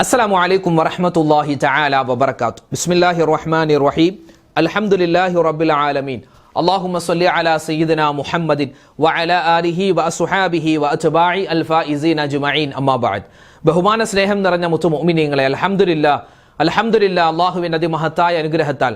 السلام عليكم ورحمة الله تعالى وبركاته بسم الله الرحمن الرحيم الحمد لله رب العالمين اللهم صل على سيدنا محمد وعلى آله وأصحابه وأتباع الفائزين أجمعين أما بعد ബഹുമാന സ്നേഹം നിറഞ്ഞ മുത്തു മുഅ്മിനീങ്ങളെ അൽഹംദുലില്ല അൽഹംദുലില്ല അള്ളാഹുവിൻ്റെ അതിമഹത്തായ അനുഗ്രഹത്താൽ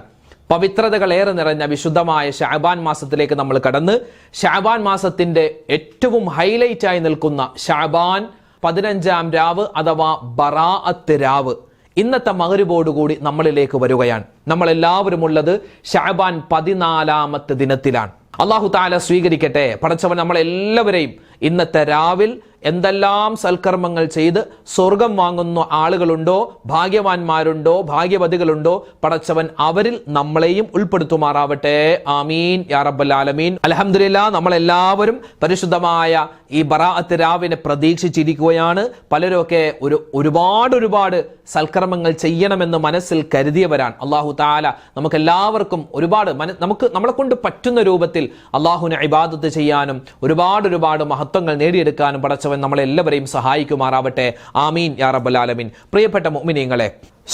പവിത്രതകളേറെ നിറഞ്ഞ വിശുദ്ധമായ ഷാബാൻ മാസത്തിലേക്ക് നമ്മൾ കടന്ന് ഷാബാൻ മാസത്തിന്റെ ഏറ്റവും ഹൈലൈറ്റ് ആയി നിൽക്കുന്ന ഷാബാൻ പതിനഞ്ചാം രാവ് അഥവാ ബറാഅത്ത് രാവ്. ഇന്നത്തെ മകരിബോടുകൂടി നമ്മളിലേക്ക് വരികയാണ്. നമ്മളെല്ലാവരും ഉള്ളത് ഷാബാൻ പതിനാലാമത്തെ ദിനത്തിലാണ്. അള്ളാഹു താല സ്വീകരിക്കട്ടെ. പടച്ചവൻ നമ്മളെല്ലാവരെയും ഇന്നത്തെ രാവിൽ എന്തെല്ലാം സൽക്കർമ്മങ്ങൾ ചെയ്ത് സ്വർഗം വാങ്ങുന്ന ആളുകളുണ്ടോ ഭാഗ്യവാന്മാരുണ്ടോ ഭാഗ്യവതികളുണ്ടോ പടച്ചവൻ അവരിൽ നമ്മളെയും ഉൾപ്പെടുത്തുമാറാവട്ടെ. ആമീൻ. യാ റബ്ബൽ ആലമീൻ. അലഹമില്ല നമ്മളെല്ലാവരും പരിശുദ്ധമായ ഈ ബറാഅത്ത് രാവിനെ പ്രതീക്ഷിച്ചിരിക്കുകയാണ്. പലരൊക്കെ ഒരു ഒരുപാട് ഒരുപാട് സൽക്കർമ്മങ്ങൾ ചെയ്യണമെന്ന് മനസ്സിൽ കരുതിയവരാണ്. അള്ളാഹു താല നമുക്ക് എല്ലാവർക്കും ഒരുപാട് നമുക്ക് നമ്മളെ കൊണ്ട് പറ്റുന്ന രൂപത്തിൽ അള്ളാഹുവിനെ ഇബാദത്ത് ചെയ്യാനും ഒരുപാട് ഒരുപാട് മഹത്വങ്ങൾ നേടിയെടുക്കാനും പടച്ചവൻ നമ്മളെല്ലാവരെയും സഹായിക്കുമാറാവട്ടെ. ആമീൻ യാ റബ്ബൽ ആലമീൻ. പ്രിയപ്പെട്ട മുഅ്മിനീങ്ങളെ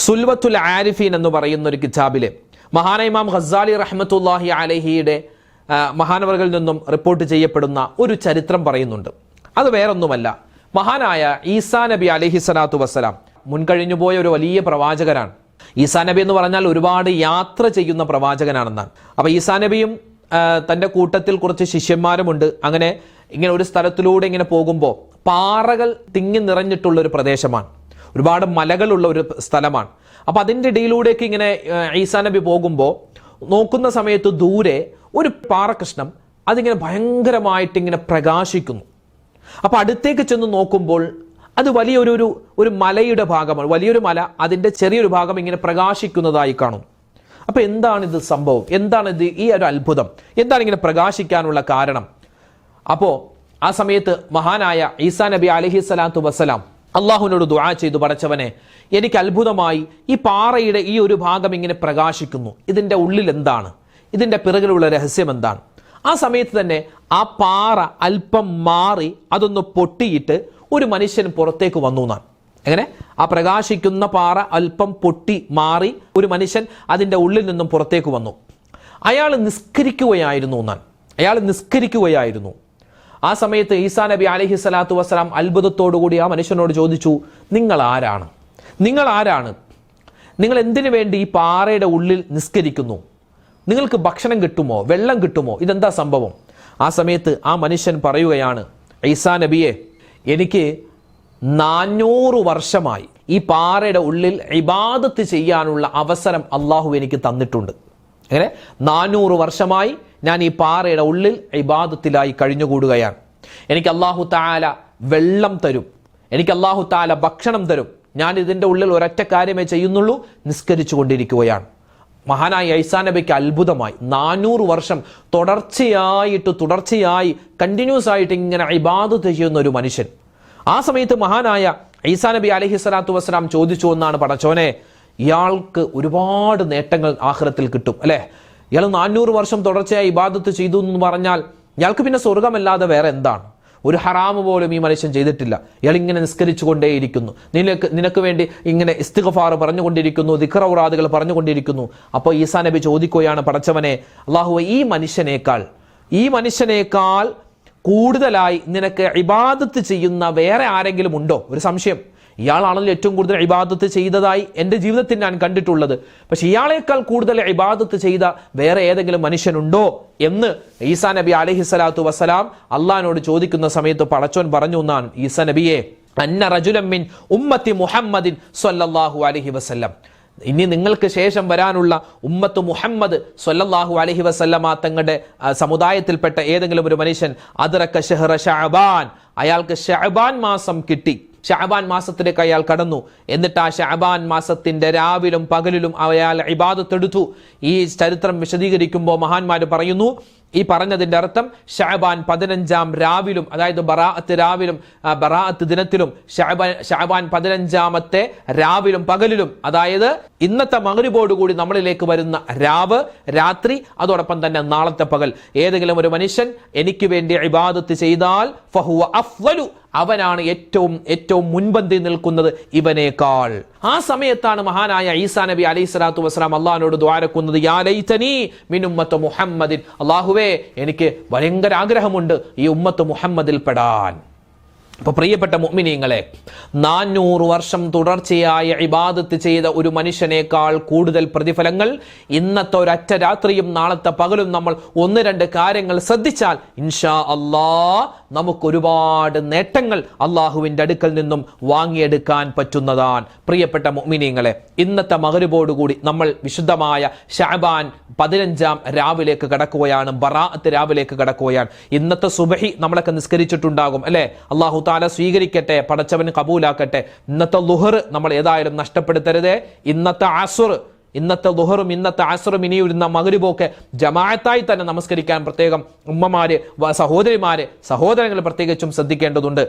സുൽവത്തുൽ ആരിഫീൻ എന്ന് പറയുന്ന ഒരു കിതാബിലെ മഹാനായ ഇമാം ഖസാലി റഹ്മത്തുല്ലാഹി അലഹിയുടെ ആ, മഹാനവറുകളിൽ നിന്നും റിപ്പോർട്ട് ചെയ്യപ്പെടുന്ന ഒരു ചരിത്രം പറയുന്നുണ്ട്. അത് വേറൊന്നുമല്ല. മഹാനായ ഈസാ നബി അലഹി സ്വലാത്തു വസ്സലാം മുൻകഴിഞ്ഞു പോയ ഒരു വലിയ പ്രവാചകനാണ്. ഈസാ നബി എന്ന് പറഞ്ഞാൽ ഒരുപാട് യാത്ര ചെയ്യുന്ന പ്രവാചകനാണെന്നാണ്. അപ്പോൾ ഈസാ നബിയും തന്റെ കൂട്ടത്തിൽ കുറച്ച് ശിഷ്യന്മാരുമുണ്ട്. അങ്ങനെ ഇങ്ങനെ ഒരു സ്ഥലത്തിലൂടെ ഇങ്ങനെ പോകുമ്പോൾ പാറകൾ തിങ്ങി നിറഞ്ഞിട്ടുള്ള ഒരു പ്രദേശമാണ്. ഒരുപാട് മലകളുള്ള ഒരു സ്ഥലമാണ്. അപ്പൊ അതിന്റെ ഇടയിലൂടെയൊക്കെ ഇങ്ങനെ ഈസാ നബി പോകുമ്പോൾ നോക്കുന്ന സമയത്ത് ദൂരെ ഒരു പാറകൃഷ്ണം അതിങ്ങനെ ഭയങ്കരമായിട്ട് ഇങ്ങനെ പ്രകാശിക്കുന്നു. അപ്പൊ അടുത്തേക്ക് ചെന്ന് നോക്കുമ്പോൾ അത് വലിയൊരു ഒരു ഒരു മലയുടെ ഭാഗമാണ്. വലിയൊരു മല അതിന്റെ ചെറിയൊരു ഭാഗം ഇങ്ങനെ പ്രകാശിക്കുന്നതായി കാണും. അപ്പൊ എന്താണ് ഇത് സംഭവം? എന്താണ് ഇത് ഈ ഒരു അത്ഭുതം? എന്താണ് ഇങ്ങനെ പ്രകാശിക്കാനുള്ള കാരണം? അപ്പോ ആ സമയത്ത് മഹാനായ ഈസാ നബി അലഹി സ്വലാത്തു വസ്സലാം അള്ളാഹുവിനോട് ദുആ ചെയ്തു പടച്ചവനെ എനിക്ക് അത്ഭുതമായി ഈ പാറയുടെ ഈ ഒരു ഭാഗം ഇങ്ങനെ പ്രകാശിക്കുന്നു. ഇതിന്റെ ഉള്ളിൽ എന്താണ്? ഇതിന്റെ പിറകിലുള്ള രഹസ്യം എന്താണ്? ആ സമയത്ത് തന്നെ ആ പാറ അല്പം മാറി അതൊന്ന് പൊട്ടിയിട്ട് ഒരു മനുഷ്യൻ പുറത്തേക്ക് വന്നു എന്നാണ്. എങ്ങനെ? ആ പ്രകാശിക്കുന്ന പാറ അല്പം പൊട്ടി മാറി ഒരു മനുഷ്യൻ അതിന്റെ ഉള്ളിൽ നിന്നും പുറത്തേക്ക് വന്നു. അയാൾ നിസ്കരിക്കുകയായിരുന്നു എന്നാണ്. അയാൾ നിസ്കരിക്കുകയായിരുന്നു. ആ സമയത്ത് ഈസാ നബി അലഹി സ്വലാത്തു വസ്സലാം അത്ഭുതത്തോടുകൂടി ആ മനുഷ്യനോട് ചോദിച്ചു നിങ്ങൾ ആരാണ് നിങ്ങൾ ആരാണ് നിങ്ങൾ എന്തിനു വേണ്ടി ഈ പാറയുടെ ഉള്ളിൽ നിസ്കരിക്കുന്നു? നിങ്ങൾക്ക് ഭക്ഷണം കിട്ടുമോ? വെള്ളം കിട്ടുമോ? ഇതെന്താ സംഭവം? ആ സമയത്ത് ആ മനുഷ്യൻ പറയുകയാണ് ഈസാ നബിയെ എനിക്ക് നാനൂറ് വർഷമായി ഈ പാറയുടെ ഉള്ളിൽ ഇബാദത്ത് ചെയ്യാനുള്ള അവസരം അള്ളാഹു എനിക്ക് തന്നിട്ടുണ്ട്. അങ്ങനെ നാനൂറ് വർഷമായി ഞാൻ ഈ പാറയുടെ ഉള്ളിൽ ഇബാദത്തിലായി കഴിഞ്ഞുകൂടുകയാണ്. എനിക്ക് അള്ളാഹു താല വെള്ളം തരും. എനിക്ക് അള്ളാഹു താല ഭക്ഷണം തരും. ഞാൻ ഇതിന്റെ ഉള്ളിൽ ഒരൊറ്റ കാര്യമേ ചെയ്യുന്നുള്ളൂ നിസ്കരിച്ചു കൊണ്ടിരിക്കുകയാണ്. മഹാനായ ഐസാ നബിക്ക് അത്ഭുതമായി. നാനൂറ് വർഷം തുടർച്ചയായിട്ട് തുടർച്ചയായി കണ്ടിന്യൂസ് ആയിട്ട് ഇങ്ങനെ ഇബാദത്ത് ചെയ്യുന്ന ഒരു മനുഷ്യൻ. ആ സമയത്ത് മഹാനായ ഈസാ നബി അലഹി സ്വലാത്തു വസ്സലാം ചോദിച്ചു എന്നാണ് പടച്ചോനെ ഇയാൾക്ക് ഒരുപാട് നേട്ടങ്ങൾ ആഹ്റത്തിൽ കിട്ടും. അല്ലെ? ഇയാൾ നാനൂറ് വർഷം തുടർച്ചയായി ഇബാദത്ത് ചെയ്തു എന്ന് പറഞ്ഞാൽ ഇയാൾക്ക് പിന്നെ സ്വർഗമല്ലാതെ വേറെ എന്താണ്? ഒരു ഹറാമ് പോലും ഈ മനുഷ്യൻ ചെയ്തിട്ടില്ല. ഇയാൾ ഇങ്ങനെ നിസ്കരിച്ചു കൊണ്ടേയിരിക്കുന്നു നിനക്ക് നിനക്ക് വേണ്ടി ഇങ്ങനെ ഇസ്തിഗഫാർ പറഞ്ഞുകൊണ്ടിരിക്കുന്നു ദിഖറൗറാദുകൾ പറഞ്ഞുകൊണ്ടിരിക്കുന്നു. അപ്പോൾ ഈസാ നബി ചോദിക്കുകയാണ് പടച്ചവനെ അള്ളാഹു ഈ മനുഷ്യനേക്കാൾ ഈ മനുഷ്യനേക്കാൾ കൂടുതലായി നിനക്ക് ഇബാദത്ത് ചെയ്യുന്ന വേറെ ആരെങ്കിലും ഉണ്ടോ? ഒരു സംശയം. ഇയാളാണല്ലോ ഏറ്റവും കൂടുതൽ ഇബാദത്ത് ചെയ്തതായി എന്റെ ജീവിതത്തിൽ ഞാൻ കണ്ടിട്ടുള്ളത്. പക്ഷെ ഇയാളേക്കാൾ കൂടുതൽ ഇബാദത്ത് ചെയ്ത വേറെ ഏതെങ്കിലും മനുഷ്യനുണ്ടോ എന്ന് ഈസാ നബി അലഹി സ്വലാത്തു വസ്സലാം അള്ളഹാനോട് ചോദിക്കുന്ന സമയത്ത് പടച്ചോൻ പറഞ്ഞു എന്നാണ് ഈസാ നബിയെ അന്ന റജുലമ്മിൻ ഉമ്മത്തി മുഹമ്മദിൻ സ്വല്ലല്ലാഹു അലഹി വസല്ലം. ഇനി നിങ്ങൾക്ക് ശേഷം വരാനുള്ള ഉമ്മത്ത് മുഹമ്മദ് സ്വല്ലല്ലാഹു അലഹി വസല്ലമ തങ്ങളുടെ സമുദായത്തിൽപ്പെട്ട ഏതെങ്കിലും ഒരു മനുഷ്യൻ അതിറക്ക ഷെഹ്റ ഷഅബാൻ അയാൾക്ക് ഷഅബാൻ മാസം കിട്ടി. ഷഅബാൻ മാസത്തിലേക്ക് അയാൾ കടന്നു. എന്നിട്ട് ആ ഷാബാൻ മാസത്തിന്റെ രാവിലും പകലിലും അയാൾ ഇബാദത്തെടുത്തു ഈ ചരിത്രം വിശദീകരിക്കുമ്പോൾ മഹാന്മാർ പറയുന്നു ഈ പറഞ്ഞതിന്റെ അർത്ഥം ഷഹബാൻ പതിനഞ്ചാം രാവിലും അതായത് ബറാഅത്ത് രാവിലും ബറാഅത്ത് ദിനത്തിലും ഷഹബാൻ പതിനഞ്ചാമത്തെ രാവിലും പകലിലും അതായത് ഇന്നത്തെ മകരിബോടുകൂടി നമ്മളിലേക്ക് വരുന്ന രാവ് രാത്രി അതോടൊപ്പം തന്നെ നാളത്തെ പകൽ. ഏതെങ്കിലും ഒരു മനുഷ്യൻ എനിക്ക് വേണ്ടി ഇബാദത്ത് ചെയ്താൽ ഫഹുവ അഫ്വലു അവനാണ് ഏറ്റവും ഏറ്റവും മുൻപന്തി നിൽക്കുന്നത് ഇവനേക്കാൾ. ആ സമയത്താണ് മഹാനായ ഈസാ നബി അലൈഹി സ്വലാത്തു വസ്സലാം അള്ളഹാനോട് ദ്വാരക്കുന്നത് യാ ലൈതനീ മിൻ മുഹമ്മദിൻ. അള്ളാഹുവേ എനിക്ക് ഭയങ്കര ആഗ്രഹമുണ്ട് ഈ ഉമ്മത്ത് മുഹമ്മദിൽ പെടാൻ അപ്പൊ പ്രിയപ്പെട്ട മുഅ്മിനീങ്ങളെ നാനൂറ് വർഷം തുടർച്ചയായ ഇബാദത്ത് ചെയ്ത ഒരു മനുഷ്യനേക്കാൾ കൂടുതൽ പ്രതിഫലങ്ങൾ ഇന്നത്തെ ഒരൊറ്റ രാത്രിയും നാളത്തെ പകലും നമ്മൾ ഒന്ന് രണ്ട് കാര്യങ്ങൾ ശ്രദ്ധിച്ചാൽ ഇൻഷാ അല്ലാ നമുക്ക് ഒരുപാട് നേട്ടങ്ങൾ അള്ളാഹുവിന്റെ അടുക്കൽ നിന്നും വാങ്ങിയെടുക്കാൻ പറ്റുന്നതാണ്. പ്രിയപ്പെട്ട മുഅ്മിനീങ്ങളെ ഇന്നത്തെ മകരുബോടുകൂടി നമ്മൾ വിശുദ്ധമായ ഷാബാൻ പതിനഞ്ചാം രാവിലേക്ക് കടക്കുകയാണ് ബറാത്ത് രാവിലേക്ക് കടക്കുകയാണ്. ഇന്നത്തെ സുബഹി നമ്മളൊക്കെ നിസ്കരിച്ചിട്ടുണ്ടാകും അല്ലേ? അള്ളാഹു താല സ്വീകരിക്കട്ടെ പടച്ചവന് കബൂലാക്കട്ടെ. ഇന്നത്തെ ലുഹർ നമ്മൾ ഏതായാലും നഷ്ടപ്പെടുത്തരുതേ. ഇന്നത്തെ ആസുർ ഇന്നത്തെ ലുഹറും ഇന്നത്തെ ആസുറും ഇനി വരുന്ന മകരിബൊക്കെ ജമാഅത്തായി തന്നെ നമസ്കരിക്കാൻ പ്രത്യേകം ഉമ്മമാര് സഹോദരിമാര് സഹോദരങ്ങൾ പ്രത്യേകിച്ചും ശ്രദ്ധിക്കേണ്ടതുണ്ട്.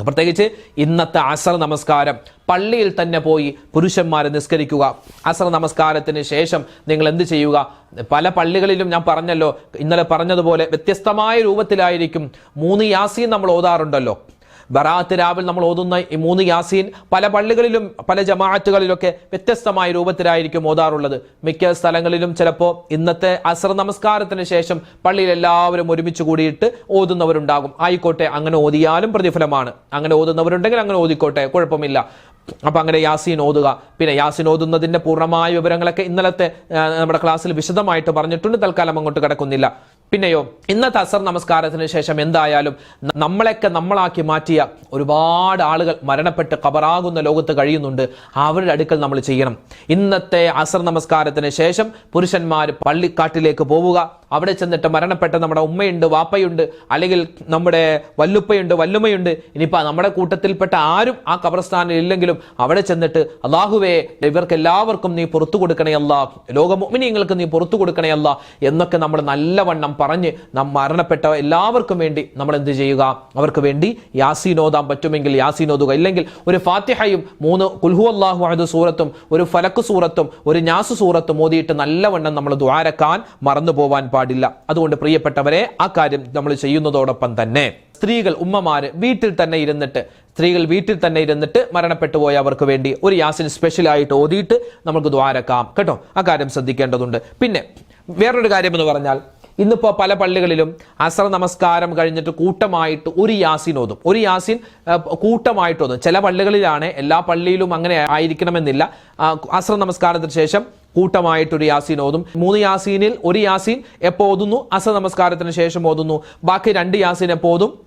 പ്രത്യേകിച്ച് ഇന്നത്തെ അസർ നമസ്കാരം. പള്ളിയിൽ തന്നെ പോയി പുരുഷന്മാരെ നിസ്കരിക്കുക. അസർ നമസ്കാരത്തിന് ശേഷം നിങ്ങൾ എന്ത് ചെയ്യുക? പല പള്ളികളിലും ഞാൻ പറഞ്ഞല്ലോ ഇന്നലെ പറഞ്ഞതുപോലെ വ്യത്യസ്തമായ രൂപത്തിലായിരിക്കും. മൂന്ന് യാസീൻ നമ്മൾ ഓതാറുണ്ടല്ലോ. ബറാത്ത് രാവിൽ നമ്മൾ ഓതുന്ന ഈ മൂന്ന് യാസീൻ പല പള്ളികളിലും പല ജമാഅത്തുകളിലൊക്കെ വ്യത്യസ്തമായ രൂപത്തിലായിരിക്കും ഓതാറുള്ളത്. മിക്ക സ്ഥലങ്ങളിലും ചിലപ്പോൾ ഇന്നത്തെ അസർ നമസ്കാരത്തിന് ശേഷം പള്ളിയിൽ എല്ലാവരും ഒരുമിച്ച് കൂടിയിട്ട് ഓതുന്നവരുണ്ടാകും. ആയിക്കോട്ടെ അങ്ങനെ ഓതിയാലും പ്രതിഫലമാണ്. അങ്ങനെ ഓതുന്നവരുണ്ടെങ്കിൽ അങ്ങനെ ഓതിക്കോട്ടെ കുഴപ്പമില്ല. അപ്പൊ അങ്ങനെ യാസീൻ ഓതുക. പിന്നെ യാസീൻ ഓതുന്നതിന്റെ പൂർണമായ വിവരങ്ങളൊക്കെ ഇന്നലത്തെ നമ്മുടെ ക്ലാസ്സിൽ വിശദമായിട്ട് പറഞ്ഞിട്ടുണ്ട്. തൽക്കാലം അങ്ങോട്ട് കിടക്കുന്നില്ല. പിന്നെയോ ഇന്നത്തെ അസർ നമസ്കാരത്തിന് ശേഷം എന്തായാലും നമ്മളെയൊക്കെ നമ്മളാക്കി മാറ്റിയ ഒരുപാട് ആളുകൾ മരണപ്പെട്ട് കബറാകുന്ന ലോകത്ത് കഴിയുന്നുണ്ട്. അവരുടെ അടുക്കൽ നമ്മൾ ചെയ്യണം. ഇന്നത്തെ അസർ നമസ്കാരത്തിന് ശേഷം പുരുഷന്മാർ പള്ളിക്കാട്ടിലേക്ക് പോവുക. അവിടെ ചെന്നിട്ട് മരണപ്പെട്ട നമ്മുടെ ഉമ്മയുണ്ട് വാപ്പയുണ്ട് അല്ലെങ്കിൽ നമ്മുടെ വല്ലുപ്പയുണ്ട് വല്ലുമ്മയുണ്ട്. ഇനിയിപ്പോൾ നമ്മുടെ കൂട്ടത്തിൽപ്പെട്ട ആരും ആ കബർസ്ഥാനിൽ ഇല്ലെങ്കിലും അവിടെ ചെന്നിട്ട് അള്ളാഹുവേ ഇവർക്ക് എല്ലാവർക്കും നീ പുറത്തു കൊടുക്കണേ അല്ല ലോകമുമിനിയങ്ങൾക്ക് നീ പുറത്തു കൊടുക്കണേ അല്ല എന്നൊക്കെ നമ്മൾ നല്ലവണ്ണം പറഞ്ഞ് നാം മരണപ്പെട്ട എല്ലാവർക്കും വേണ്ടി നമ്മൾ എന്ത് ചെയ്യുക? അവർക്ക് വേണ്ടി യാസീനോദാൻ പറ്റുമെങ്കിൽ യാസീനോദുക. ഇല്ലെങ്കിൽ ഒരു ഫാത്തിഹയും മൂന്ന് കുൽഹു അള്ളാഹു അഹദ് സൂറത്തും ഒരു ഫലക്ക് സൂറത്തും ഒരു ഞാസു സൂറത്തും ഓതിയിട്ട് നല്ലവണ്ണം നമ്മൾ ദ്വാരക്കാൻ മറന്നു പോവാൻ പാടില്ല. അതുകൊണ്ട് പ്രിയപ്പെട്ടവരെ ആ കാര്യം നമ്മൾ ചെയ്യുന്നതോടൊപ്പം തന്നെ സ്ത്രീകൾ ഉമ്മമാര് വീട്ടിൽ തന്നെ ഇരുന്നിട്ട് സ്ത്രീകൾ വീട്ടിൽ തന്നെ ഇരുന്നിട്ട് മരണപ്പെട്ടു പോയ അവർക്ക് വേണ്ടി ഒരു യാസിൻ സ്പെഷ്യൽ ആയിട്ട് ഓതിയിട്ട് നമുക്ക് ദ്വാരക്കാം. കേട്ടോ? ആ കാര്യം ശ്രദ്ധിക്കേണ്ടതുണ്ട്. പിന്നെ വേറൊരു കാര്യം എന്ന് പറഞ്ഞാൽ ഇന്നിപ്പോ പല പള്ളികളിലും അസർ നമസ്കാരം കഴിഞ്ഞിട്ട് കൂട്ടമായിട്ട് ഒരു യാസിൻ ഓതും. ഒരു യാസിൻ കൂട്ടമായിട്ട് ഓതും. ചില പള്ളികളിലാണ് എല്ലാ പള്ളിയിലും അങ്ങനെ ആയിരിക്കണമെന്നില്ല. അസർ നമസ്കാരത്തിന് ശേഷം കൂട്ടമായിട്ടൊരു യാസീൻ ഓതും. മൂന്ന് യാസീനിൽ ഒരു യാസീൻ എപ്പോൾ ഓതുന്നു? അസർ നമസ്കാരത്തിന് ശേഷം ഓതുന്നു. ബാക്കി രണ്ട് യാസീൻ എപ്പോൾ ഓതും?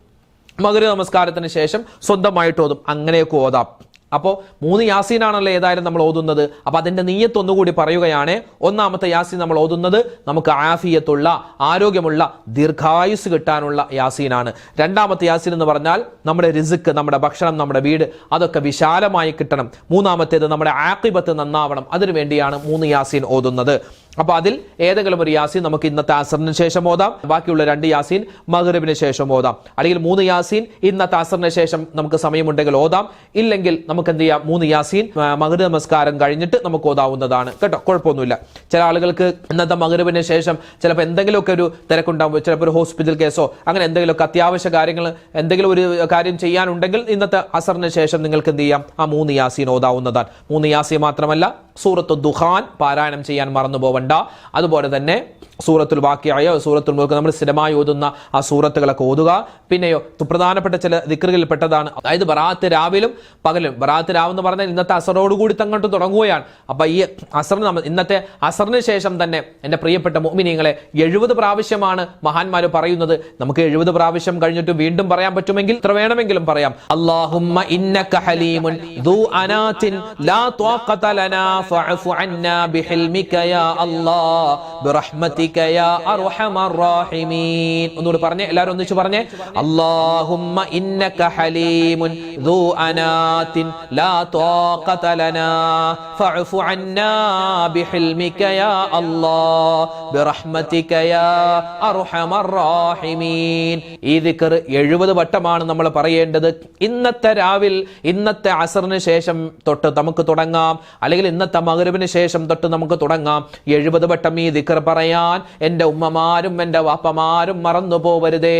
മകര നമസ്കാരത്തിന് ശേഷം സ്വന്തമായിട്ട് ഓതും. അങ്ങനെയൊക്കെ ഓതാം. അപ്പോൾ മൂന്ന് യാസീനാണല്ലോ ഏതായാലും നമ്മൾ ഓതുന്നത്. അപ്പോൾ അതിന്റെ നീയത്ത് ഒന്നുകൂടി പറയുകയാണ്. ഒന്നാമത്തെ യാസീൻ നമ്മൾ ഓതുന്നത് നമുക്ക് ആഫിയത്തുള്ള ആരോഗ്യമുള്ള ദീർഘായുസ് കിട്ടാനുള്ള യാസീനാണ്. രണ്ടാമത്തെ യാസീൻ എന്ന് പറഞ്ഞാൽ നമ്മുടെ റിസുക്ക് നമ്മുടെ ഭക്ഷണം നമ്മുടെ വീട് അതൊക്കെ വിശാലമായി കിട്ടണം. മൂന്നാമത്തേത് നമ്മുടെ ആക്കിബത്ത് നന്നാവണം. അതിനു വേണ്ടിയാണ് മൂന്ന് യാസീൻ ഓതുന്നത്. അപ്പൊ അതിൽ ഏതെങ്കിലും ഒരു യാസീൻ നമുക്ക് ഇന്നത്തെ അസറിന് ശേഷം ഓതാം. ബാക്കിയുള്ള രണ്ട് യാസീൻ മകരവിന് ശേഷം ഓതാം. അല്ലെങ്കിൽ മൂന്ന് യാസീൻ ഇന്നത്തെ അസറിന് ശേഷം നമുക്ക് സമയമുണ്ടെങ്കിൽ ഓതാം. ഇല്ലെങ്കിൽ നമുക്ക് എന്ത് ചെയ്യാം? മൂന്ന് യാസീൻ മകര നമസ്കാരം കഴിഞ്ഞിട്ട് നമുക്ക് ഓതാവുന്നതാണ്. കേട്ടോ? കുഴപ്പമൊന്നുമില്ല. ചില ആളുകൾക്ക് ഇന്നത്തെ മകരവിന് ശേഷം ചിലപ്പോൾ എന്തെങ്കിലുമൊക്കെ ഒരു തിരക്കുണ്ടാകുമ്പോൾ ചിലപ്പോൾ ഒരു ഹോസ്പിറ്റൽ കേസോ അങ്ങനെ എന്തെങ്കിലുമൊക്കെ അത്യാവശ്യ കാര്യങ്ങൾ എന്തെങ്കിലും ഒരു കാര്യം ചെയ്യാനുണ്ടെങ്കിൽ ഇന്നത്തെ അസറിന് ശേഷം നിങ്ങൾക്ക് എന്ത് ചെയ്യാം? ആ മൂന്ന് യാസീൻ ഓതാവുന്നതാണ്. മൂന്ന് യാസീൻ മാത്രമല്ല സൂറത്ത് ദുഹാൻ പാരായണം ചെയ്യാൻ മറന്നു പോവണ്ട അതുപോലെ തന്നെ സൂറത്തുൽ ബാക്കിയായ സൂറത്തുൽ മുൽക്ക് നമ്മൾ സ്ഥിരമായി ഓതുന്ന ആ സൂറത്തുകളൊക്കെ ഓതുക. പിന്നെയോ പ്രധാനപ്പെട്ട ചില ദിക്കറുകളിൽ പെട്ടതാണ് അതായത് ബറാത്ത് രാവിലും പകലും. ബറാത്ത് രാവ് എന്ന് പറഞ്ഞാൽ ഇന്നത്തെ അസറോടുകൂടി തങ്ങോട്ട് തുടങ്ങുകയാണ്. അപ്പൊ ഈ അസറിന് നമ്മ ഇന്നത്തെ അസറിന് ശേഷം തന്നെ എന്റെ പ്രിയപ്പെട്ട മോമിനിയങ്ങളെ എഴുപത് പ്രാവശ്യമാണ് മഹാന്മാർ പറയുന്നത്. നമുക്ക് എഴുപത് പ്രാവശ്യം കഴിഞ്ഞിട്ട് വീണ്ടും പറയാൻ പറ്റുമെങ്കിൽ ഇത്ര വേണമെങ്കിലും പറയാം. അല്ലാഹുമ്മ ഇന്നക അനാതിൻ ലാ അന്നാ ബിഹിൽമിക യാ അല്ലാഹ് റാഹിമീൻ ഒന്നുകൂടി പറഞ്ഞേ എല്ലാവരും ഒന്നിച്ച് പറഞ്ഞേ. ഈ എഴുപത് വട്ടമാണ് നമ്മൾ പറയേണ്ടത്. ഇന്നത്തെ രാവിൽ ഇന്നത്തെ അസറിന് ശേഷം തൊട്ട് നമുക്ക് തുടങ്ങാം. അല്ലെങ്കിൽ ഇന്നത്തെ മകരവിന് ശേഷം തൊട്ട് നമുക്ക് തുടങ്ങാം. എഴുപത് വട്ടം ഈ ദിക്കർ പറയാൻ എന്റെ ഉമ്മമാരും എന്റെ വാപ്പമാരും മറന്നു പോവരുതേ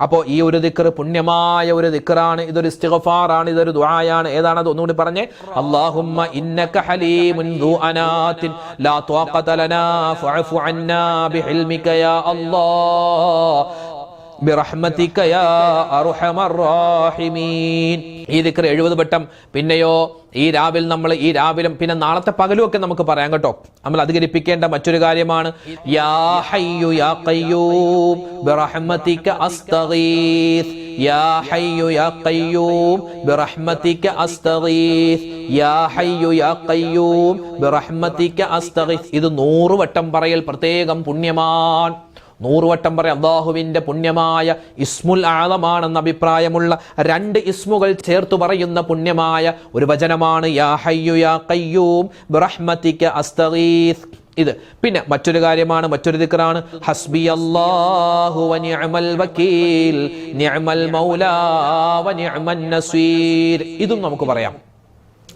അപ്പോൾ ഈ ഒരു ദിക്കർ പുണ്യമായ ഒരു ദിക്കറാണ് ഇതൊരു ഇസ്തിഗ്ഫാറാണ് ഇതൊരു ദുആയാണ്. ഏതാണ് ഒന്നുകൂടി പറഞ്ഞേ? അല്ലാഹുമ്മ ഇന്നക ഹലീമുൻ ദു അനാത്തിൻ ലാ ത്വാഖത ലനാ ഫഅഫു അന്നാ ബിഹിൽമിക യാ അല്ലാഹ്. ബിറഹ്മതിക യാ അർഹമർ ഈ ദിക്ർ എഴുപത് വട്ടം. പിന്നെയോ ഈ രാവിൽ നമ്മൾ ഈ രാവിലും പിന്നെ നാളത്തെ പകലും ഒക്കെ നമുക്ക് പറയാം കേട്ടോ. നമ്മൾ അധികരിപ്പിക്കേണ്ട മറ്റൊരു കാര്യമാണ്. യാ ഹയ്യു യാ ബിറഹ്മതിക അസ്തഗീസ്. യാ ഹയ്യു യാ ബിറഹ്മതിക അസ്തഗീസ്. യാ ഹയ്യു യാ ബിറഹ്മതിക അസ്തഗീസ്. ഇത് നൂറ് വട്ടം പറയൽ പ്രത്യേകം പുണ്യമാണ് നൂറുവട്ടം പറയാം. അള്ളാഹുവിന്റെ പുണ്യമായ ഇസ്മുൽ ആളമാണെന്ന അഭിപ്രായമുള്ള രണ്ട് ഇസ്മുകൾ ചേർത്തു പറയുന്ന പുണ്യമായ ഒരു വചനമാണ് യാ ഹയ്യു യാ അസ്തഗീസ്. ഇത്. പിന്നെ മറ്റൊരു കാര്യമാണ് മറ്റൊരു ദിക്കറാണ് ഹസ്ബി നിഅമൽ മൗലാ ഇതും നമുക്ക് പറയാം.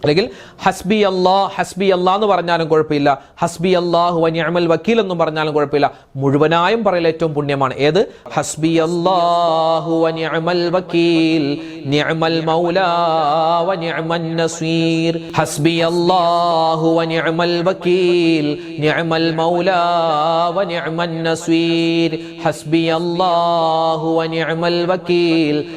അല്ലെങ്കിൽ ഹസ്ബി അല്ലാ ഹസ്ബി അല്ലാ എന്ന് പറഞ്ഞാലും കുഴപ്പമില്ല. ഹസ്ബി അല്ലാഹു അനിയമൽ വക്കീൽ എന്നും പറഞ്ഞാലും കുഴപ്പമില്ല. മുഴുവനായും പറയൽ ഏറ്റവും പുണ്യമാണ്. ഏത്? ഹസ്ബി അല്ലാഹു അനിയമൽ വക്കീൽ നിഅമൻ നസീർ. ഹസ്ബി അല്ലാഹു അനിയമൽ വക്കീൽ നിഅമൻ നസീർ. ഹസ്ബി അല്ലാഹു അനിയമൽ വക്കീൽ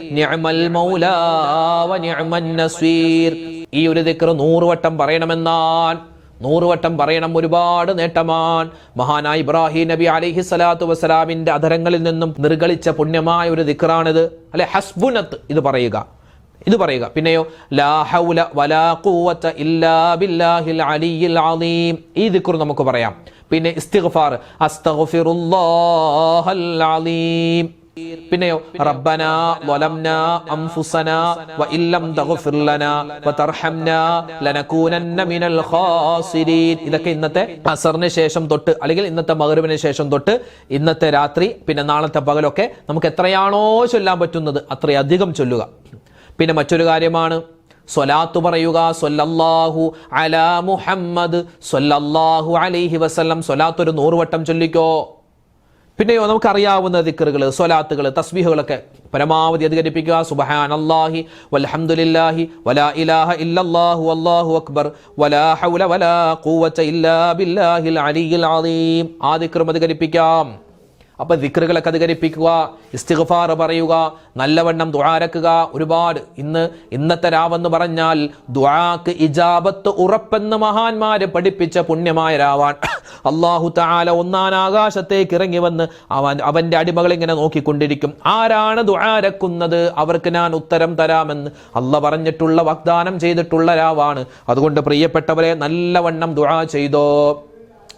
വ നസീർ. ഈ ഒരു ദിക്റ് നൂറുവട്ടം പറയണമെന്നാൻ നൂറുവട്ടം പറയണം ഒരുപാട് നേട്ടമാൻ. മഹാനായ ഇബ്രാഹിം നബി അലൈഹി സ്വലാത്തു വസ്സലാമിന്റെ അധരങ്ങളിൽ നിന്നും നിർഗളിച്ച പുണ്യമായ ഒരു ദിക്റാണിത്. അല്ലെ? ഹസ്ബുനത്ത് ഇത് പറയുക. ഇത് പറയുക. പിന്നെയോ ലാ ഹൗല വലാ ഖുവത ഇല്ലാ ബില്ലാഹിൽ അലിയിൽ അലീം. ഈ ദിക്ർ നമുക്ക് പറയാം. പിന്നെ ഇസ്തിഗ്ഫാർ അസ്തഗ്ഫിറുല്ലാഹൽ അലീം. പിന്നെയോ റബ്ബന വഇല്ലം തഗ്ഫിർ മിനൽ ഇതൊക്കെ ഇന്നത്തെ അസറിന് ശേഷം തൊട്ട് അല്ലെങ്കിൽ ഇന്നത്തെ മഗ്രിബിന് ശേഷം തൊട്ട് ഇന്നത്തെ രാത്രി പിന്നെ നാളത്തെ പകലൊക്കെ നമുക്ക് എത്രയാണോ ചൊല്ലാൻ പറ്റുന്നത് അത്രയധികം ചൊല്ലുക. പിന്നെ മറ്റൊരു കാര്യമാണ് സ്വലാത്തു പറയുക സ്വല്ലാഹു അലാ മുഹമ്മദ് സ്വല്ലാഹു അലൈഹി വസല്ലം. സ്വലാത്തൊരു നൂറ് വട്ടം ചൊല്ലിക്കോ? പിന്നെയോ നമുക്കറിയാവുന്ന ദിക്കറുകൾ സ്വലാത്തുകൾ തസ്ബീഹുകളൊക്കെ പരമാവധി അധികരിപ്പിക്കുക. സുബഹാൻ അല്ലാഹി വൽഹംദുലില്ലാഹി വലാ ഇലാഹ ഇല്ലല്ലാഹു അല്ലാഹു അക്ബർ വലാ ഹൗല വലാ ഖുവത ഇല്ലാ ബില്ലാഹിൽ അലിയിൽ അലീം ആ ദിക്കറും അധികരിപ്പിക്കാം. അപ്പൊ ദിക്റുകളൊക്കെ അധികരിപ്പിക്കുക ഇസ്തിഗ്ഫാർ പറയുക നല്ലവണ്ണം ദുആരക്കുക ഒരുപാട് ഇന്ന് ഇന്നത്തെ രാവെന്ന് പറഞ്ഞാൽ ദുആക്ക് ഇജാബത്ത് ഉറപ്പെന്ന് മഹാന്മാര് പഠിപ്പിച്ച പുണ്യമായ രാവാൻ അള്ളാഹു താല ഒന്നാൻ ആകാശത്തേക്ക് ഇറങ്ങി വന്ന് അവൻ അവന്റെ അടിമകൾ ഇങ്ങനെ നോക്കിക്കൊണ്ടിരിക്കും. ആരാണ് ദുആരക്കുന്നത് അവർക്ക് ഞാൻ ഉത്തരം തരാമെന്ന് അല്ല പറഞ്ഞിട്ടുള്ള വാഗ്ദാനം ചെയ്തിട്ടുള്ള രാവാണ്. അതുകൊണ്ട് പ്രിയപ്പെട്ടവരെ നല്ലവണ്ണം ദുആ ചെയ്തോ.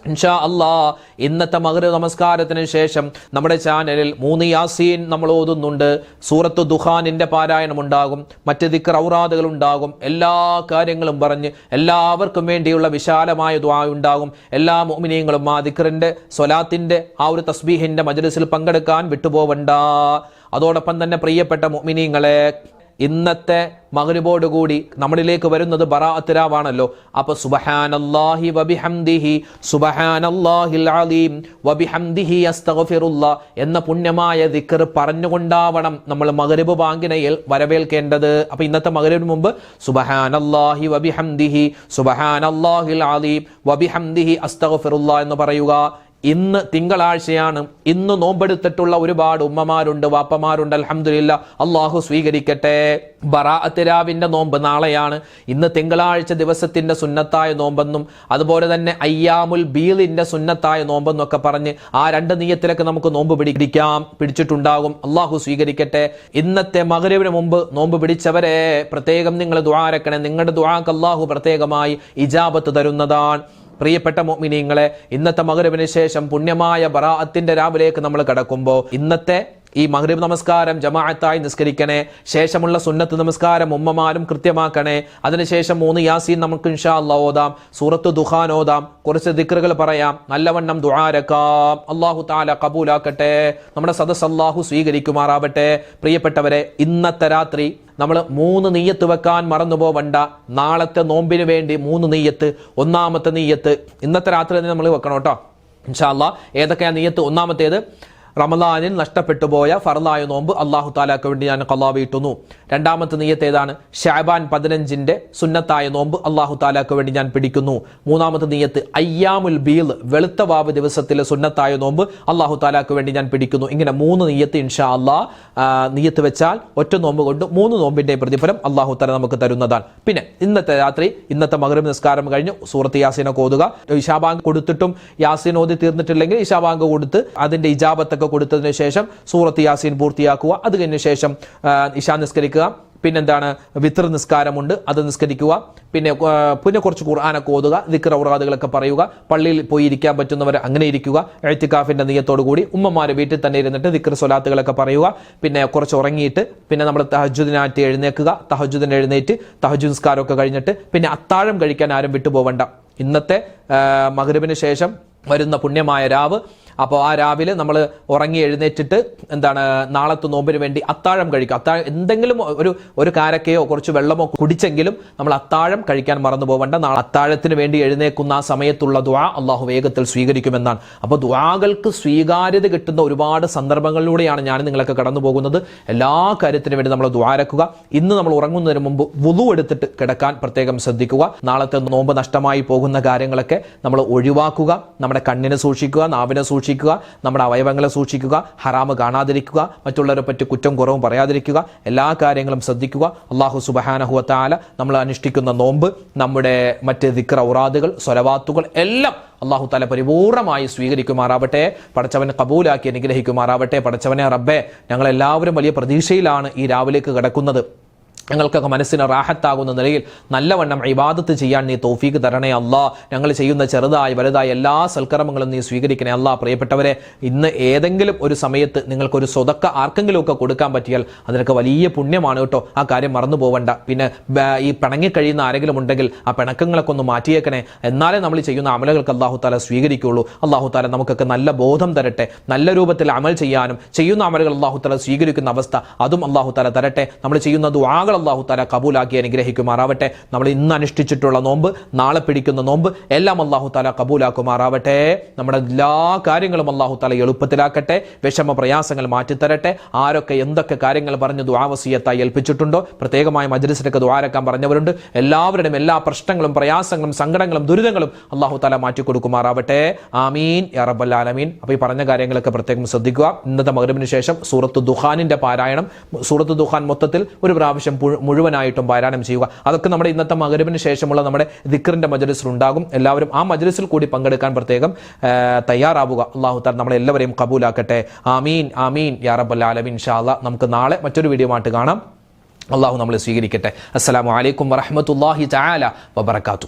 ഇൻഷാ അല്ലാ ഇന്നത്തെ മകര നമസ്കാരത്തിന് ശേഷം നമ്മുടെ ചാനലിൽ മൂന്ന് യാസീൻ നമ്മൾ ഓതുന്നുണ്ട്. സൂറത്ത് ദുഹാനിന്റെ പാരായണം ഉണ്ടാകും മറ്റ് ദിക്കർ ഔറാദുകൾ ഉണ്ടാകും എല്ലാ കാര്യങ്ങളും പറഞ്ഞ് എല്ലാവർക്കും വേണ്ടിയുള്ള വിശാലമായ ദ്വാ ഉണ്ടാകും. എല്ലാ മോമിനിയങ്ങളും ആ ദിക്കറിന്റെ സ്വലാത്തിന്റെ ആ ഒരു തസ്ബീഹിന്റെ മജ്ലിസിൽ പങ്കെടുക്കാൻ വിട്ടുപോവണ്ട. അതോടൊപ്പം തന്നെ പ്രിയപ്പെട്ട മോമിനിയങ്ങളെ ഇന്നത്തെ മകരിബോടുകൂടി നമ്മളിലേക്ക് വരുന്നത് ബറാത്തിരാവാണല്ലോ അപ്പൊ സുബഹാനല്ലാഹി വബിഹംദിഹി സുബഹാനല്ലാഹിൽ അലീം വബിഹംദിഹി അസ്തഗ്ഫിറുല്ലാ എന്ന പുണ്യമായ ദിക്ർ പറഞ്ഞുകൊണ്ടാവണം നമ്മൾ മകരബ് ബാങ്കിനയിൽ വരവേൽക്കേണ്ടത്. അപ്പൊ ഇന്നത്തെ മകരവിന് മുമ്പ് സുബഹാനല്ലാഹി വബിഹംദിഹി സുബഹാനല്ലാഹിൽ അലീം വബിഹംദിഹി അസ്തഗ്ഫിറുല്ലാ എന്ന് പറയുക. ഇന്ന് തിങ്കളാഴ്ചയാണ് ഇന്ന് നോമ്പെടുത്തിട്ടുള്ള ഒരുപാട് ഉമ്മമാരുണ്ട് വാപ്പമാരുണ്ട്. അലഹമില്ല അള്ളാഹു സ്വീകരിക്കട്ടെ. ബറാഅത്തിരാവിന്റെ നോമ്പ് നാളെയാണ്. ഇന്ന് തിങ്കളാഴ്ച ദിവസത്തിന്റെ സുന്നത്തായ നോമ്പെന്നും അതുപോലെ തന്നെ അയ്യാമുൽ ബീലിന്റെ സുന്നത്തായ നോമ്പെന്നൊക്കെ പറഞ്ഞ് ആ രണ്ട് നീയത്തിലൊക്കെ നമുക്ക് നോമ്പ് പിടിക്കാം പിടിച്ചിട്ടുണ്ടാകും. അള്ളാഹു സ്വീകരിക്കട്ടെ. ഇന്നത്തെ മകരവിന് മുമ്പ് നോമ്പ് പിടിച്ചവരെ പ്രത്യേകം നിങ്ങൾ ദ്വാരക്കണേ നിങ്ങളുടെ ദ്വാക്ക് അള്ളാഹു പ്രത്യേകമായി ഇജാബത്ത് തരുന്നതാണ്. പ്രിയപ്പെട്ട മോമിനിങ്ങളെ ഇന്നത്തെ മകരവിന് ശേഷം പുണ്യമായ ബറാഅത്തിന്റെ രാവിലേക്ക് നമ്മൾ കടക്കുമ്പോൾ ഇന്നത്തെ ഈ മഹ്രിബ് നമസ്കാരം ജമാഅത്തായി നിസ്കരിക്കണേ ശേഷമുള്ള സുന്നത്ത് നമസ്കാരം ഉമ്മമാരും കൃത്യമാക്കണേ. അതിനുശേഷം മൂന്ന് യാസീൻ നമുക്ക് ഇൻഷാ അല്ലാ ഓതാം സൂറത്ത് ദുഹാൻ ഓതാം കുറച്ച് ദിക്റുകൾ പറയാം. നല്ലവണ്ണം ദുആരക്കാം അള്ളാഹു താല കബൂലാക്കട്ടെ. നമ്മുടെ സദസ് അള്ളാഹു സ്വീകരിക്കുമാറാവട്ടെ. പ്രിയപ്പെട്ടവരെ ഇന്നത്തെ രാത്രി നമ്മൾ മൂന്ന് നെയ്യത്ത് വെക്കാൻ മറന്നു പോവണ്ട നാളത്തെ നോമ്പിന് വേണ്ടി മൂന്ന് നെയ്യത്ത് ഒന്നാമത്തെ നെയ്യത്ത് ഇന്നത്തെ രാത്രി തന്നെ നമ്മൾ വെക്കണം കേട്ടോ. ഇൻഷാല്ല ഏതൊക്കെയാണ് നെയ്യത്ത് ഒന്നാമത്തേത് റമദാനിൽ നഷ്ടപ്പെട്ടു പോയ ഫറലായ നോമ്പ് അള്ളാഹു താലാക്ക് വേണ്ടി ഞാൻ കലാവിയിട്ടുന്നു രണ്ടാമത്തെ നീയത്ത് ഏതാണ്? ഷാബാൻ പതിനഞ്ചിന്റെ സുന്നത്തായ നോമ്പ് അള്ളാഹു താലാക്ക് വേണ്ടി ഞാൻ പിടിക്കുന്നു. മൂന്നാമത്തെ നീയത്ത് അയ്യാമുൽ ബീൽ വെളുത്ത വാവ് ദിവസത്തിലെ സുന്നത്തായ നോമ്പ് അള്ളാഹു താലാക്ക് വേണ്ടി ഞാൻ പിടിക്കുന്നു. ഇങ്ങനെ മൂന്ന് നീയത്ത് ഇൻഷാ അള്ളാ നീയത്ത് വെച്ചാൽ ഒറ്റ നോമ്പ് കൊണ്ട് മൂന്ന് നോമ്പിന്റെ പ്രതിഫലം അള്ളാഹു താല നമുക്ക് തരുന്നതാണ്. പിന്നെ ഇന്നത്തെ രാത്രി ഇന്നത്തെ മകരം നിസ്കാരം കഴിഞ്ഞു സൂറത്ത് യാസീനെ കോതുക ഇഷാബാങ്ക് കൊടുത്തിട്ടും യാസീൻ ഓതി തീർന്നിട്ടില്ലെങ്കിൽ ഇഷാബാങ്ക് കൊടുത്ത് അതിന്റെ ഇജാബത്തൊക്കെ കൊടുത്തതിന് ശേഷം സൂറത്ത് യാസീൻ പൂർത്തിയാക്കുക. അത് കഴിഞ്ഞ ശേഷം ഇഷാ നിസ്കരിക്കുക. പിന്നെന്താണ്? വിത്ര നിസ്കാരമുണ്ട്. അത് നിസ്കരിക്കുക. പിന്നെ പിന്നെ കുറച്ച് ഖുർആാനൊക്കെ ഓതുക ദിക്ർ ഔറാദുകളൊക്കെ പറയുക പള്ളിയിൽ പോയി ഇരിക്കാൻ പറ്റുന്നവർ അങ്ങനെ ഇരിക്കുക എഴുത്തിക്കാഫിന്റെ നീയത്തോടു കൂടി ഉമ്മമാർ വീട്ടിൽ തന്നെ ഇരുന്നിട്ട് ദിക്ർ സ്വലാത്തുകളൊക്കെ പറയുക പിന്നെ കുറച്ച് ഉറങ്ങിയിട്ട് പിന്നെ നമ്മൾ തഹജുദിനാറ്റി എഴുന്നേക്കുക തഹജുദിന് എഴുന്നേറ്റ് തഹജു നിസ്കാരമൊക്കെ കഴിഞ്ഞിട്ട് പിന്നെ അത്താഴം കഴിക്കാൻ ആരും വിട്ടുപോവണ്ട. ഇന്നത്തെ മകരുവിന് ശേഷം വരുന്ന പുണ്യമായ രാവ് അപ്പോൾ ആ രാവിലെ നമ്മൾ ഉറങ്ങി എഴുന്നേറ്റിട്ട് എന്താണ് നാളത്തെ നോമ്പിന് വേണ്ടി അത്താഴം കഴിക്കുക. അത്താഴം എന്തെങ്കിലും ഒരു ഒരു കാരക്കയോ കുറച്ച് വെള്ളമോ കുടിച്ചെങ്കിലും നമ്മൾ അത്താഴം കഴിക്കാൻ മറന്നു പോകേണ്ട നാളെ അത്താഴത്തിന് വേണ്ടി എഴുന്നേക്കുന്ന ആ സമയത്തുള്ള ദ്വാ അള്ളാഹു വേഗത്തിൽ സ്വീകരിക്കുമെന്നാണ്. അപ്പോൾ ദ്വാകൾക്ക് സ്വീകാര്യത കിട്ടുന്ന ഒരുപാട് സന്ദർഭങ്ങളിലൂടെയാണ് ഞാൻ നിങ്ങളൊക്കെ കടന്നു പോകുന്നത് എല്ലാ കാര്യത്തിനും വേണ്ടി നമ്മൾ ദ്വാരക്കുക ഇന്ന് നമ്മൾ ഉറങ്ങുന്നതിന് മുമ്പ് വുതു എടുത്തിട്ട് കിടക്കാൻ പ്രത്യേകം ശ്രദ്ധിക്കുക. നാളത്തെ നോമ്പ് നഷ്ടമായി പോകുന്ന കാര്യങ്ങളൊക്കെ നമ്മൾ ഒഴിവാക്കുക. നമ്മുടെ കണ്ണിനെ സൂക്ഷിക്കുക നാവിനെ സൂക്ഷിക്കുക. നമ്മുടെ അവയവങ്ങളെ സൂക്ഷിക്കുക ഹറാമ് കാണാതിരിക്കുക മറ്റുള്ളവരെ പറ്റി കുറ്റം കുറവും പറയാതിരിക്കുക എല്ലാ കാര്യങ്ങളും ശ്രദ്ധിക്കുക. അള്ളാഹു സുബഹാനഹുവത്താല നമ്മൾ അനുഷ്ഠിക്കുന്ന നോമ്പ് നമ്മുടെ മറ്റ് ദിക്ർ ഔറാദുകൾ സ്വലവാത്തുകൾ എല്ലാം അള്ളാഹു താല പരിപൂർണമായി സ്വീകരിക്കുമാറാവട്ടെ പടച്ചവനെ കബൂലാക്കി അനുഗ്രഹിക്കുമാറാവട്ടെ. പടച്ചവനെ റബ്ബെ ഞങ്ങളെല്ലാവരും വലിയ പ്രതീക്ഷയിലാണ് ഈ രാവിലേക്ക് കിടക്കുന്നത്. ഞങ്ങൾക്കൊക്കെ മനസ്സിന് റാഹത്താകുന്ന നിലയിൽ നല്ലവണ്ണം ഇബാദത്ത് ചെയ്യാൻ നീ തോഫീക്ക് തരണേ അല്ലാ. ഞങ്ങൾ ചെയ്യുന്ന ചെറുതായി വലുതായി എല്ലാ സൽക്കർമ്മങ്ങളും നീ സ്വീകരിക്കണേ അല്ലാ. പ്രിയപ്പെട്ടവരെ ഇന്ന് ഏതെങ്കിലും ഒരു സമയത്ത് നിങ്ങൾക്കൊരു സ്വതക്ക ആർക്കെങ്കിലുമൊക്കെ കൊടുക്കാൻ പറ്റിയാൽ അതിനൊക്കെ വലിയ പുണ്യമാണ് കേട്ടോ. ആ കാര്യം മറന്നു പോവണ്ട. പിന്നെ ഈ പിണങ്ങിക്കഴിയുന്ന ആരെങ്കിലും ഉണ്ടെങ്കിൽ ആ പിണക്കങ്ങളൊക്കെ ഒന്ന് മാറ്റിയേക്കണേ. എന്നാലേ നമ്മൾ ചെയ്യുന്ന അമലുകൾക്ക് അള്ളാഹു താല സ്വീകരിക്കുകയുള്ളൂ. അള്ളാഹു താല നമുക്കൊക്കെ നല്ല ബോധം തരട്ടെ. നല്ല രൂപത്തിൽ അമൽ ചെയ്യാനും ചെയ്യുന്ന അമലുകൾ അള്ളാഹു താല സ്വീകരിക്കുന്ന അവസ്ഥ അതും അള്ളാഹു താല തരട്ടെ. നമ്മൾ ചെയ്യുന്ന ദുആകൾ അള്ളാഹു താല കബൂലാക്കി അനുഗ്രഹിക്കുമാറാവട്ടെ. നമ്മൾ ഇന്ന് അനുഷ്ഠിച്ചിട്ടുള്ള നോമ്പ് നാളെ പിടിക്കുന്ന നോമ്പ് എല്ലാം അള്ളാഹു താല കബൂലാക്കുമാറാവട്ടെ. നമ്മുടെ എല്ലാ കാര്യങ്ങളും അള്ളാഹു താല എളുപ്പത്തിലാക്കട്ടെ. വിഷമ പ്രയാസങ്ങൾ മാറ്റിത്തരട്ടെ. ആരൊക്കെ എന്തൊക്കെ കാര്യങ്ങൾ പറഞ്ഞ് ദ്വാവസീയത്തായി ഏൽപ്പിച്ചിട്ടുണ്ടോ? പ്രത്യേകമായ മജ്ലിസിനൊക്കെ ദ്വാരക്കാൻ പറഞ്ഞവരുണ്ട്. എല്ലാവരുടെയും എല്ലാ പ്രശ്നങ്ങളും പ്രയാസങ്ങളും സങ്കടങ്ങളും ദുരിതങ്ങളും അള്ളാഹു താല മാറ്റിക്കൊടുക്കുമാറാവട്ടെ. ആമീൻ. യാ അപ്പൊ ആലമീൻ. അപ്പോൾ ഈ പറഞ്ഞ കാര്യങ്ങളൊക്കെ പ്രത്യേകം ശ്രദ്ധിക്കുക. ഇന്നത്തെ മകരവിന് ശേഷം സൂറത്ത് ദുഹാനിന്റെ പാരായണം. സൂറത്ത് ദുഹാൻ മൊത്തത്തിൽ ഒരു പ്രാവശ്യം മുഴുവനായിട്ടും പാരായണം ചെയ്യുക. അതൊക്കെ നമ്മുടെ ഇന്നത്തെ മകരവിന് ശേഷമുള്ള നമ്മുടെ ദിക്റിന്റെ മജലിസിൽ ഉണ്ടാകും എല്ലാവരും ആ മജലിസിൽ കൂടി പങ്കെടുക്കാൻ പ്രത്യേകം തയ്യാറാവുക. അള്ളാഹു താല നമ്മളെല്ലാവരെയും കബൂലാക്കട്ടെ. ആമീൻ ആമീൻ. യാ റബ്ബൽ ആലമീൻ. ഇൻഷാ അല്ലാ നമുക്ക് നാളെ മറ്റൊരു വീഡിയോ ആയിട്ട് കാണാം. അള്ളാഹു നമ്മളെ സ്വീകരിക്കട്ടെ. അസ്സാം വലൈക്കും വറഹ്മത്തുള്ളാഹി തആല വബറകാതുഹു.